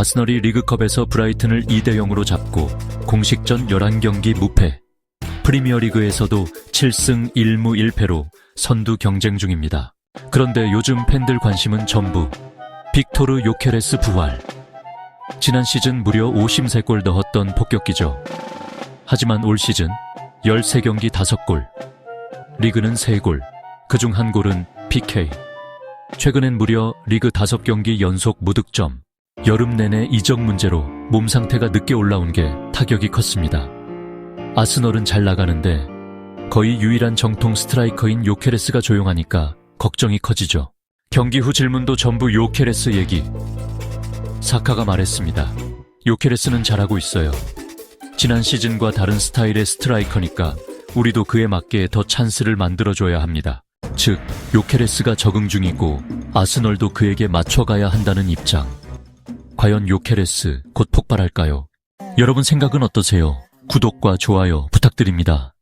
아스널이 리그컵에서 브라이튼을 2대 0으로 잡고 공식전 11경기 무패. 프리미어리그에서도 7승 1무 1패로 선두 경쟁 중입니다. 그런데 요즘 팬들 관심은 전부 빅토르 요케레스 부활. 지난 시즌 무려 53골 넣었던 폭격기죠. 하지만 올 시즌 13경기 5골, 리그는 3골, 그중 한 골은 PK. 최근엔 무려 리그 5경기 연속 무득점, 여름 내내 이적 문제로 몸 상태가 늦게 올라온 게 타격이 컸습니다. 아스널은 잘 나가는데 거의 유일한 정통 스트라이커인 요케레스가 조용하니까 걱정이 커지죠. 경기 후 질문도 전부 요케레스 얘기. 사카가 말했습니다. 요케레스는 잘하고 있어요. 지난 시즌과 다른 스타일의 스트라이커니까 우리도 그에 맞게 더 찬스를 만들어줘야 합니다. 즉, 요케레스가 적응 중이고 아스널도 그에게 맞춰가야 한다는 입장. 과연 요케레스 곧 폭발할까요? 여러분 생각은 어떠세요? 구독과 좋아요 부탁드립니다.